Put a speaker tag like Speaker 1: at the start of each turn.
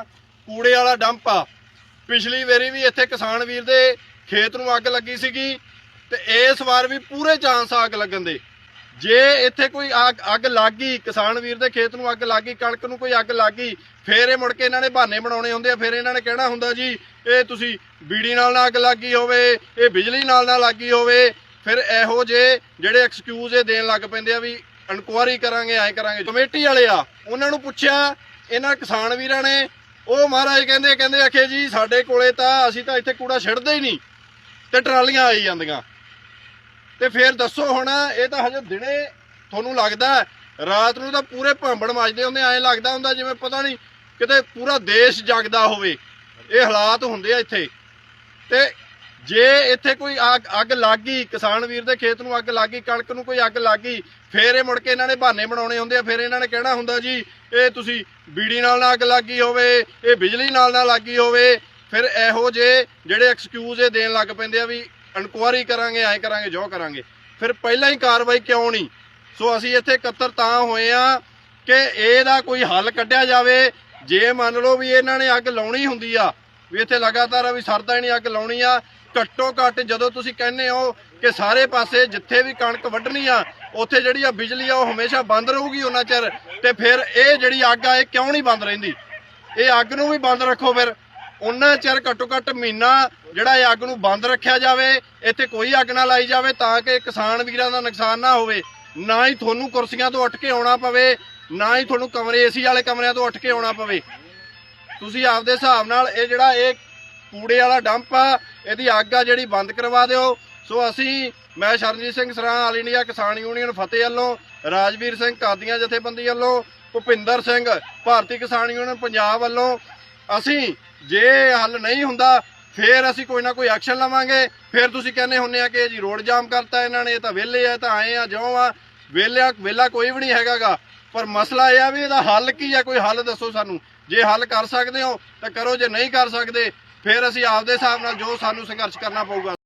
Speaker 1: ਕੂੜੇ ਵਾਲਾ ਡੰਪ ਆ। ਪਿਛਲੀ ਵਾਰੀ ਵੀ ਇੱਥੇ ਕਿਸਾਨ ਵੀਰ ਦੇ ਖੇਤ ਨੂੰ ਅੱਗ ਲੱਗੀ ਸੀਗੀ ਤੇ ਇਸ ਵਾਰ ਵੀ ਪੂਰੇ ਚਾਂਸ ਆ ਅੱਗ ਲੱਗਣ ਦੇ। ਜੇ ਇੱਥੇ ਕੋਈ ਅੱਗ ਅੱਗ ਲੱਗ ਗਈ ਕਿਸਾਨ ਵੀਰ ਦੇ ਖੇਤ ਨੂੰ ਅੱਗ ਲੱਗ ਗਈ ਕਣਕ ਨੂੰ ਕੋਈ ਅੱਗ ਲੱਗ ਗਈ ਫੇਰ ਇਹ ਮੁੜ ਕੇ ਇਹਨਾਂ ਨੇ ਬਹਾਨੇ ਬਣਾਉਣੇ ਹੁੰਦੇ ਆ। ਫੇਰ ਇਹਨਾਂ ਨੇ ਕਹਿਣਾ ਹੁੰਦਾ ਜੀ, ਇਹ ਤੁਸੀਂ ਬੀੜੀ ਨਾਲ ਨਾ ਅੱਗ ਲੱਗੀ ਹੋਵੇ, ਇਹ ਬਿਜਲੀ ਨਾਲ ਨਾ ਲੱਗੀ ਹੋਵੇ। ਫਿਰ ਇਹੋ ਜੇ ਜਿਹੜੇ ਐਕਸਕਿਊਜ਼ ਇਹ ਦੇਣ ਲੱਗ ਪੈਂਦੇ ਆ ਵੀ ਇਨਕੁਆਰੀ ਕਰਾਂਗੇ, ਐ ਕਰਾਂਗੇ। ਕਮੇਟੀ ਵਾਲੇ ਆ, ਉਹਨਾਂ ਨੂੰ ਪੁੱਛਿਆ, ਇਹਨਾਂ ਕਿਸਾਨ ਵੀਰਾਂ ਨੇ ਉਹ ਮਹਾਰਾਜ ਕਹਿੰਦੇ ਕਹਿੰਦੇ ਆਖੇ ਜੀ ਸਾਡੇ ਕੋਲੇ ਤਾਂ ਅਸੀਂ ਤਾਂ ਇੱਥੇ ਕੂੜਾ ਛੱਡਦੇ ਹੀ ਨਹੀਂ ਤੇ ਟਰਾਲੀਆਂ ਆਈ ਜਾਂਦੀਆਂ। ਤੇ ਫਿਰ ਦੱਸੋ ਹੁਣ, ਇਹ ਤਾਂ ਹਜੇ ਦਿਨੇ ਤੁਹਾਨੂੰ ਲੱਗਦਾ ਰਾਤ ਨੂੰ ਤਾਂ ਪੂਰੇ ਭਾਂਬੜ ਮੱਜਦੇ ਹੁੰਦੇ, ਐਂ ਲੱਗਦਾ ਹੁੰਦਾ ਜਿਵੇਂ ਪਤਾ ਨਹੀਂ ਕਿਤੇ ਪੂਰਾ ਦੇਸ਼ ਜਗਦਾ ਹੋਵੇ। ਇਹ ਹਾਲਾਤ ਹੁੰਦੇ ਆ ਇੱਥੇ। ਤੇ ਜੇ ਇੱਥੇ ਕੋਈ ਅੱਗ ਅੱਗ ਲੱਗ ਗਈ, ਕਿਸਾਨ ਵੀਰ ਦੇ ਖੇਤ ਨੂੰ ਅੱਗ ਲੱਗ ਗਈ, ਕਣਕ ਨੂੰ ਕੋਈ ਅੱਗ ਲੱਗ ਗਈ, ਫੇਰ ਇਹ ਮੁੜ ਕੇ ਇਹਨਾਂ ਨੇ ਬਹਾਨੇ ਬਣਾਉਣੇ ਹੁੰਦੇ ਆ, ਫਿਰ ਇਹਨਾਂ ਨੇ ਕਹਿਣਾ ਹੁੰਦਾ ਜੀ, ਇਹ ਤੁਸੀਂ ਬੀੜੀ ਨਾਲ ਨਾ ਅੱਗ ਲੱਗੀ ਹੋਵੇ, ਇਹ ਬਿਜਲੀ ਨਾਲ ਨਾ ਲੱਗੀ ਹੋਵੇ, ਫਿਰ ਇਹੋ ਜੇ ਜਿਹੜੇ ਐਕਸਕਿਊਜ਼ ਇਹ ਦੇਣ ਲੱਗ ਪੈਂਦੇ ਆ ਵੀ ਇਨਕੁਆਰੀ ਕਰਾਂਗੇ, ਐ ਕਰਾਂਗੇ, ਜੋ ਕਰਾਂਗੇ। ਫਿਰ ਪਹਿਲਾਂ ਹੀ ਕਾਰਵਾਈ ਕਿਉਂ ਨਹੀਂ? ਸੋ ਅਸੀਂ ਇੱਥੇ ਇਕੱਤਰ ਤਾਂ ਹੋਏ ਆ ਕਿ ਇਹਦਾ ਕੋਈ ਹੱਲ ਕੱਢਿਆ ਜਾਵੇ, ਜੇ ਮੰਨ ਲਓ ਵੀ ਇਹਨਾਂ ਨੇ ਅੱਗ ਲਾਉਣੀ ਹੁੰਦੀ ਆ ਵੀ ਇੱਥੇ ਲਗਾਤਾਰ ਵੀ ਸਰਦਾ ਨਹੀਂ, ਅੱਗ ਲਾਉਣੀ ਆ। ਘੱਟੋ ਘੱਟ ਜਦੋਂ ਤੁਸੀਂ ਕਹਿੰਦੇ ਹੋ ਕਿ ਸਾਰੇ ਪਾਸੇ ਜਿੱਥੇ ਵੀ ਕਣਕ ਵੱਢਣੀ ਆ, ਉੱਥੇ ਜਿਹੜੀ ਆ ਬਿਜਲੀ ਆ, ਉਹ ਹਮੇਸ਼ਾ ਬੰਦ ਰਹੂਗੀ ਉਹਨਾਂ ਚਿਰ, ਤੇ ਫਿਰ ਇਹ ਜਿਹੜੀ ਅੱਗ ਆ, ਇਹ ਕਿਉਂ ਨਹੀਂ ਬੰਦ ਰਹਿੰਦੀ? ਇਹ ਅੱਗ ਨੂੰ ਵੀ ਬੰਦ ਰੱਖੋ ਫਿਰ। ਉਹਨਾਂ ਚਿਰ ਘੱਟੋ ਘੱਟ ਮਹੀਨਾ ਜਿਹੜਾ ਇਹ ਅੱਗ ਨੂੰ ਬੰਦ ਰੱਖਿਆ ਜਾਵੇ, ਇੱਥੇ ਕੋਈ ਅੱਗ ਨਾ ਲਾਈ ਜਾਵੇ ਤਾਂ ਕਿ ਕਿਸਾਨ ਵੀਰਾਂ ਦਾ ਨੁਕਸਾਨ ਨਾ ਹੋਵੇ। ਨਾ ਹੀ ਤੁਹਾਨੂੰ ਕੁਰਸੀਆਂ ਤੋਂ ਉੱਠ ਕੇ ਆਉਣਾ ਪਵੇ, ਨਾ ਹੀ ਤੁਹਾਨੂੰ ਕਮਰੇ ਏਸੀ ਵਾਲੇ ਕਮਰਿਆਂ ਤੋਂ ਉੱਠ ਕੇ ਆਉਣਾ ਪਵੇ। ਤੁਸੀਂ ਆਪਦੇ ਹਿਸਾਬ ਨਾਲ ਇਹ ਜਿਹੜਾ ਇਹ ਕੂੜੇ ਵਾਲਾ ਡੰਪ ਆ, ਇਹਦੀ ਅੱਗ ਆ ਜਿਹੜੀ ਬੰਦ ਕਰਵਾ ਦਿਓ। ਸੋ ਅਸੀਂ, ਮੈਂ ਸ਼ਰਨਜੀਤ ਸਿੰਘ ਸਰਾਂ, ਆਲ ਇੰਡੀਆ ਕਿਸਾਨ ਯੂਨੀਅਨ ਫਤਿਹ ਵੱਲੋਂ, ਰਾਜਵੀਰ ਸਿੰਘ ਕਾਦੀਆਂ ਜਥੇਬੰਦੀ ਵੱਲੋਂ, ਭੁਪਿੰਦਰ ਸਿੰਘ, ਭਾਰਤੀ ਕਿਸਾਨ ਯੂਨੀਅਨ ਪੰਜਾਬ ਵੱਲੋਂ, ਅਸੀਂ ਜੇ ਹੱਲ ਨਹੀਂ ਹੁੰਦਾ, ਫੇਰ ਅਸੀਂ ਕੋਈ ਨਾ ਕੋਈ ਐਕਸ਼ਨ ਲਵਾਂਗੇ। ਫੇਰ ਤੁਸੀਂ ਕਹਿੰਦੇ ਹੁੰਨੇ ਆ ਕਿ ਜੀ ਰੋਡ ਜਾਮ ਕਰਤਾ ਇਹਨਾਂ ਨੇ, ਇਹ ਤਾਂ ਵਿਹਲੇ ਆ, ਇਹ ਤਾਂ ਆਏ ਆ, ਜਿਉਂ ਆ, ਵਿਹਲਿਆ ਵਿਹਲਾ ਕੋਈ ਵੀ ਨਹੀਂ ਹੈਗਾਗਾ। ਪਰ ਮਸਲਾ ਇਹ ਆ ਵੀ ਇਹਦਾ ਹੱਲ ਕੀ ਆ? ਕੋਈ ਹੱਲ ਦੱਸੋ ਸਾਨੂੰ। ਜੇ ਹੱਲ ਕਰ ਸਕਦੇ ਹੋ ਤਾਂ ਕਰੋ, ਜੇ ਨਹੀਂ ਕਰ ਸਕਦੇ, ਫਿਰ ਅਸੀਂ ਆਪਦੇ ਹਿਸਾਬ ਨਾਲ ਜੋ ਸਾਨੂੰ ਸੰਘਰਸ਼ ਕਰਨਾ ਪਊਗਾ।